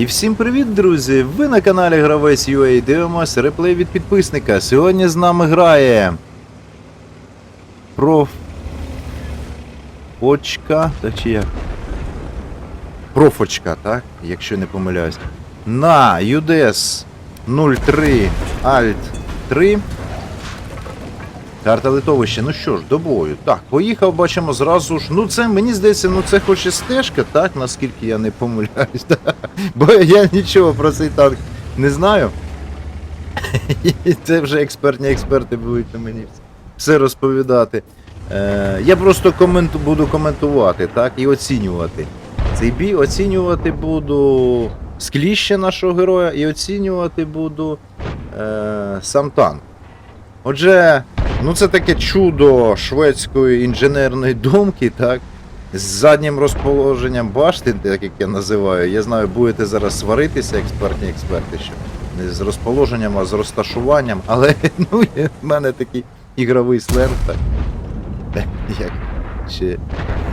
І всім привіт, друзі! Ви на каналі Гравець UA дивимось реплей від підписника. Сьогодні з нами грає. Проф. Очка. Так чи як? Профочка, так? Якщо не помиляюсь. На UDS 03 Alt 3. Карта литовища, ну що ж, до бою. Так, поїхав, бачимо зразу ж. Ну це мені здається, ну це хоч і стежка, так, наскільки я не помиляюсь. так. Бо я нічого про цей танк не знаю. І це вже експертні експерти будуть мені все розповідати. Е, я просто коменту, буду коментувати, так, і оцінювати. Цей бій оцінювати буду скліще нашого героя і оцінювати буду е, сам танк. Отже, ну це таке чудо шведської інженерної думки, так? З заднім розположенням башти, так як я називаю. Я знаю, будете зараз сваритися, експертні експерти, що не з розположенням, а з розташуванням. Але ну, в мене такий ігровий сленг, так. Як ще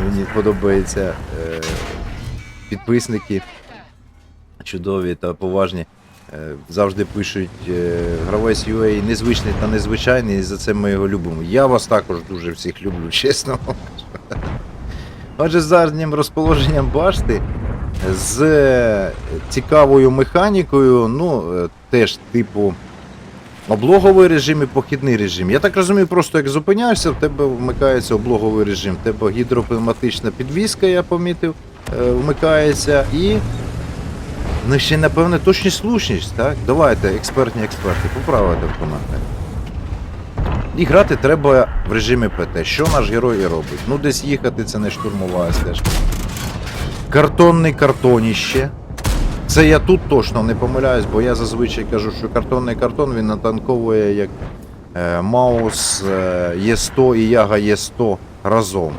мені подобається е, підписники чудові та поважні. Е, Завжди пишуть е, гравець UA незвичний та незвичайний, і за це ми його любимо. Я вас також дуже всіх люблю, чесно. Отже, з заднім розположенням башти, з е, цікавою механікою, ну, теж типу облоговий режим і похідний режим. Я так розумію, просто як зупиняєшся, в тебе вмикається облоговий режим, в тебе гідропневматична підвіска, я помітив, вмикається і. Ну ще напевне точність слушність, так? Давайте, експертні експерти, поправити коментарі. І грати треба в режимі ПТ. Що наш герой і робить? Ну десь їхати це не штурмова стежка. Картонний картоніще. Це я тут точно не помиляюсь, бо я зазвичай кажу, що картонний картон він натанковує як е, Маус е, Є100 і Яга Є100 разом.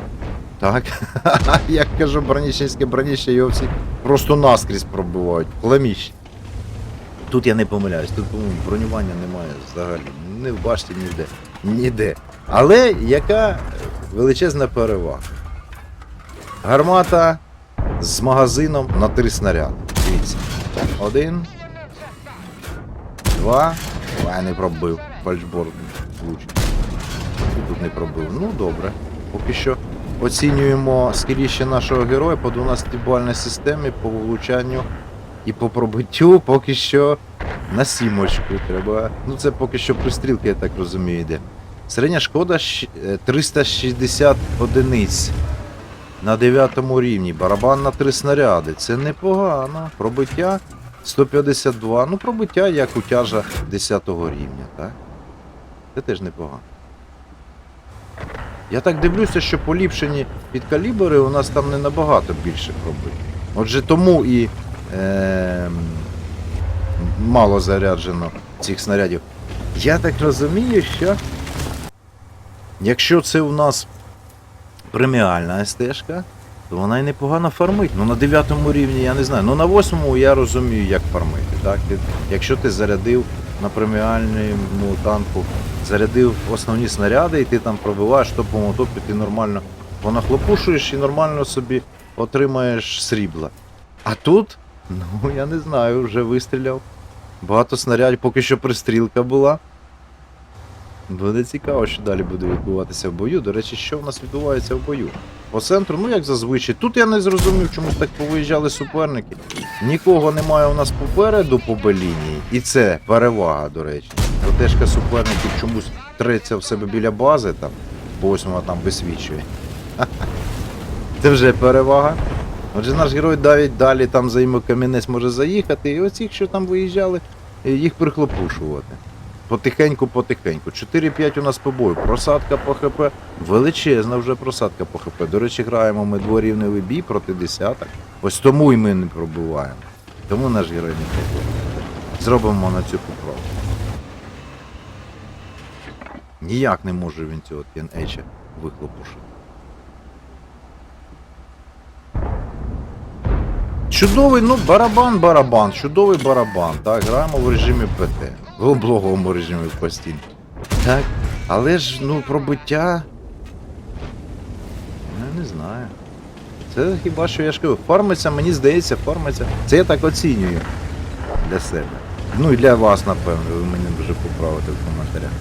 Так? Як кажу, бронічинське броніще його всі просто наскрізь пробивають. Хламіще. Тут я не помиляюсь, тут по-моєму, бронювання немає взагалі. Не в башті ніде. Ніде. Але яка величезна перевага. Гармата з магазином на три снаряди. Дивіться. Один. Два. Я не пробив. Фальшборд влучив. Тут не пробив. Ну добре. Поки що оцінюємо скоріше нашого героя по 12-бальній системі, по влучанню і по пробиттю поки що на сімочку треба. Ну це поки що пристрілки, я так розумію, йде. Середня шкода е, 360 одиниць на 9 рівні. Барабан на 3 снаряди. Це непогано. Пробиття 152. Ну, пробиття як у тяжа 10 рівня, так? Це теж непогано. Я так дивлюся, що поліпшені підкалібри у нас там не набагато більше пробиття. Отже, тому і е, мало заряджено цих снарядів. Я так розумію, що якщо це у нас преміальна стежка, то вона й непогано фармить. Ну на 9 рівні я не знаю. Ну на 8 я розумію, як фармити. Так? Якщо ти зарядив на преміальному танку, зарядив основні снаряди, і ти там пробиваєш топовому топі, ти нормально понахлопушуєш і нормально собі отримаєш срібла. А тут, ну я не знаю, вже вистріляв. Багато снарядів, поки що пристрілка була. Буде цікаво, що далі буде відбуватися в бою. До речі, що в нас відбувається в бою? По центру, ну як зазвичай. Тут я не зрозумів, чому так повиїжджали суперники. Нікого немає у нас попереду по Б-лінії. І це перевага, до речі. Протежка суперників чомусь треться в себе біля бази, там, восьмого там висвічує. Це вже перевага. Отже, наш герой навіть далі там за камінець може заїхати, і оці, що там виїжджали, їх прихлопушувати. Потихеньку, потихеньку. 4-5 у нас по бою. Просадка по ХП. Величезна вже просадка по ХП. До речі, граємо ми дворівневий бій проти десяток. Ось тому і ми не пробуваємо. Тому наш герой не пробує. Зробимо на цю поправку. Ніяк не може він цього TNH вихлопушити. Чудовий, ну, барабан-барабан, чудовий барабан. Так, граємо в режимі ПТ. В облоговому режимі в постійно. Так. Але ж, ну, пробиття. Я не знаю. Це хіба що я ж кажу, фармиться, мені здається, фармиться. Це я так оцінюю для себе. Ну і для вас, напевно, ви мене вже поправите в коментарях.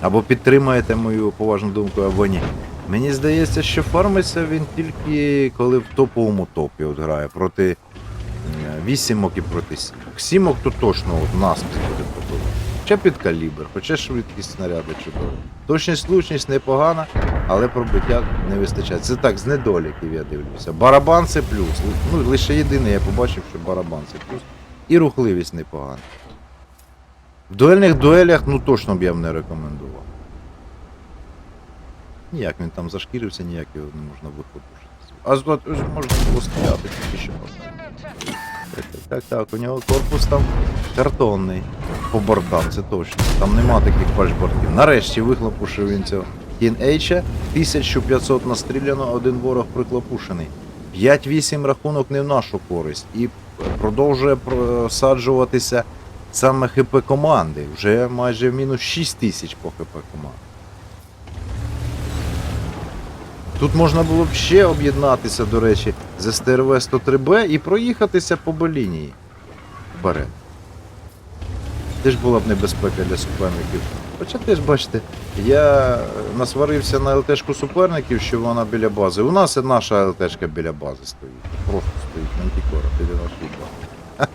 Або підтримаєте мою поважну думку, або ні. Мені здається, що фармиться він тільки коли в топовому топі от грає проти вісімок і проти сімок. Сімок то точно от наскрізь буде топовий. Хоча під калібр, хоча швидкість снаряду чудова. Точність, влучність непогана, але пробиття не вистачає. Це так, з недоліків я дивлюся. Барабан це плюс. Ну, лише єдине я побачив, що барабан це плюс. І рухливість непогана. В дуельних дуелях, ну точно б я б не рекомендував. Ніяк він там зашкірився, ніяк його не можна вихлопушити. А можна було стріляти тільки що. Так, так, так, у нього корпус там картонний. По бортам, це точно. Там нема таких пашбортів. Нарешті вихлопушив він цього Тін-Ейча. 1500 настріляно, один ворог приклопушений. 5-8 рахунок не в нашу користь. І продовжує просаджуватися саме ХП команди. Вже майже мінус 6 тисяч по ХП команди. Тут можна було б ще об'єднатися, до речі, з СТРВ 103Б і проїхатися по Болінії вперед. Теж була б небезпека для суперників. Хоча теж, бачите, я е, насварився на ЛТшку суперників, що вона біля бази. У нас і наша ЛТшка біля бази стоїть. Просто стоїть мантікора, біля нашої бази.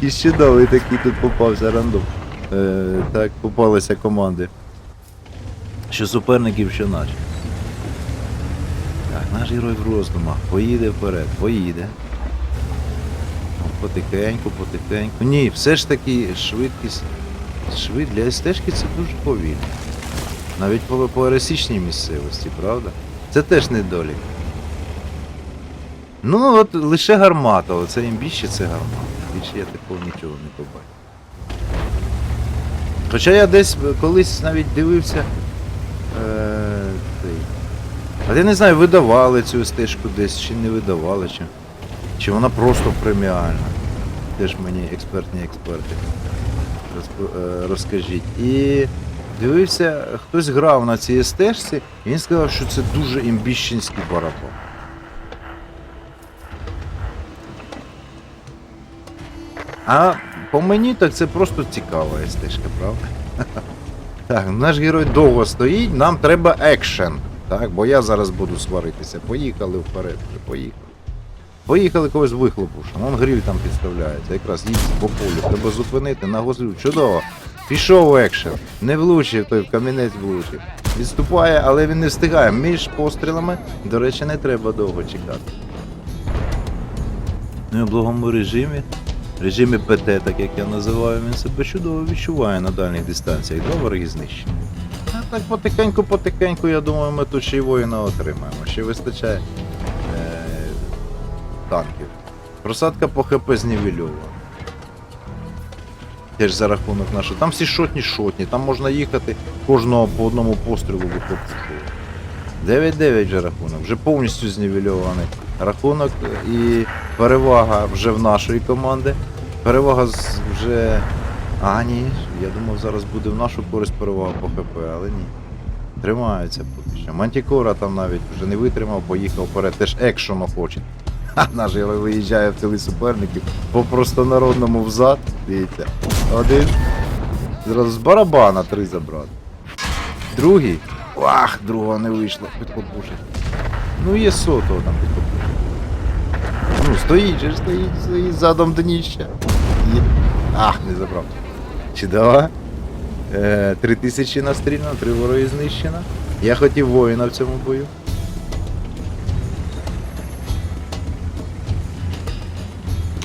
І чудовий такий тут попався рандом. Е, так попалися команди. Що суперників, що наші. Наш герой в роздумах. Поїде вперед, поїде. Потихеньку, потихеньку. Ні, все ж таки швидкість. Швид для стежки це дуже повільно. Навіть по, пересічній місцевості, правда? Це теж недолік. Ну, от лише гармата, оце імбіще це гармата. Більше я такого нічого не побачив. Хоча я десь колись навіть дивився. Е, а я не знаю, видавали цю стежку десь, чи не видавали, чи, чи вона просто преміальна. Теж мені експертні експерти розп- е, розкажіть. І дивився, хтось грав на цій стежці, і він сказав, що це дуже імбіщенський барабан. А по мені так це просто цікава стежка, правда? Так, наш герой довго стоїть, нам треба екшен. Так, бо я зараз буду сваритися. Поїхали вперед, поїхали. Поїхали когось вихлопуш. Вон гриль там підставляється. Якраз їдь по полю. Треба зупинити, нагозлю. Чудово. Пішов екшен. Не влучив, той камінець влучив. Відступає, але він не встигає. Між пострілами, до речі, не треба довго чекати. Ну і в благому режимі. Режимі ПТ, так як я називаю, він себе чудово відчуває на дальніх дистанціях. Два вороги знищені. Так потихеньку-потихеньку, я думаю, ми тут ще й воїна отримаємо. Ще вистачає е- танків. Просадка по ХП знівельована. Теж за рахунок нашого. Там всі шотні шотні, там можна їхати кожного по одному пострілу вихлопушувати. 9-9 вже рахунок, вже повністю знівельований рахунок і перевага вже в нашої команди. Перевага вже. А, ні, я думав, зараз буде в нашу користь перевага по ХП, але ні. Тримаються поки що. Мантікора там навіть вже не витримав, поїхав вперед, теж екшону хоче. Ха, наш герой виїжджає в тили суперників по простонародному взад. Дивіться. Один. Зразу з барабана три забрати. Другий. Ах, другого не вийшло, підхопушить. Ну є сотого там підхопушить. Ну, стоїть же, стоїть, стоїть задом дніща. Ах, не забрав. Чудово. Е, три тисячі настріляно, три вороги знищено. Я хотів воїна в цьому бою.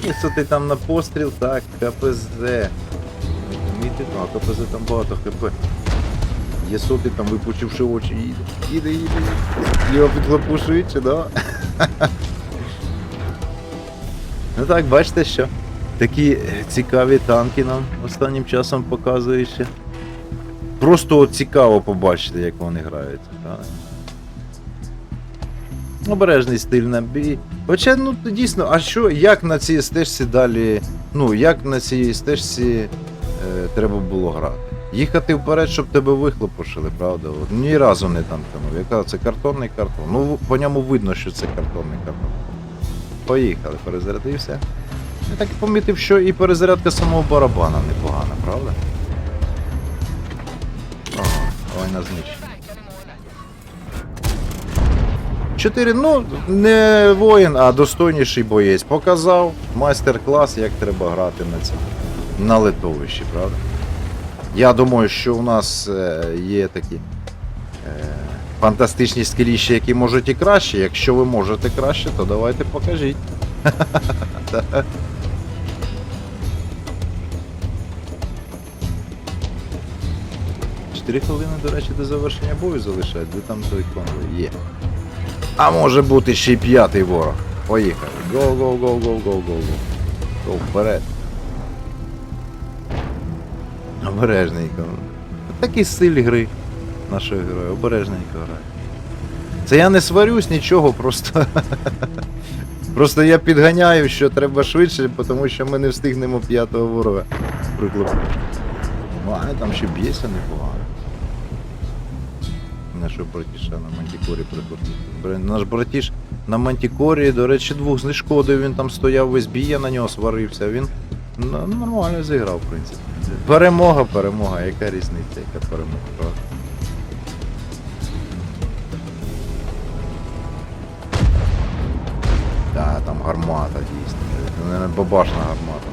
Якщо ти там на постріл, так, КПЗ. Міти, ну, а КПЗ там багато ХП. Є соти там випучивши очі, їде, їде, їде. Його підхлопушують, чи да? Ну так, бачите що? Такі цікаві танки нам останнім часом показують. Просто цікаво побачити, як вони граються. Так? Обережний стиль на бій. Хоча, ну дійсно, а що, як на цій стежці далі. Ну, як на цій стежці е, треба було грати? Їхати вперед, щоб тебе вихлопушили, правда? От, ні разу не танканув. Яка це картонний картон. Ну, по ньому видно, що це картонний картон. Поїхали, перезарядився. Я так помітив, що і перезарядка самого барабана непогана, правда? О, ой, на знищення. 4, ну, не воїн, а достойніший боєць. Показав майстер-клас, як треба грати на цьому. На литовищі, правда? Я думаю, що у нас е, є такі е, фантастичні скеліща, які можуть і краще. Якщо ви можете краще, то давайте покажіть. Чотири хвилини, до речі, до завершення бою залишають, де там той конвой є. А може бути ще й п'ятий ворог. Поїхали. Го, го, го, го, го, го, го. Го вперед. Обережненько. Такий стиль гри нашого героя. Обережненько грає. Це я не сварюсь нічого, просто. Просто я підганяю, що треба швидше, тому що ми не встигнемо п'ятого ворога приклопити. Ну, а там ще б'ється непогано. Нашого братіша на мантікорі приходить. Наш братіш на мантікорі, до речі, двох знешкодив, він там стояв весь бій, я на нього сварився. Він ну, нормально зіграв, в принципі. Перемога, перемога, яка різниця, яка перемога? Да, там гармата дійсно. Бабашна гармата.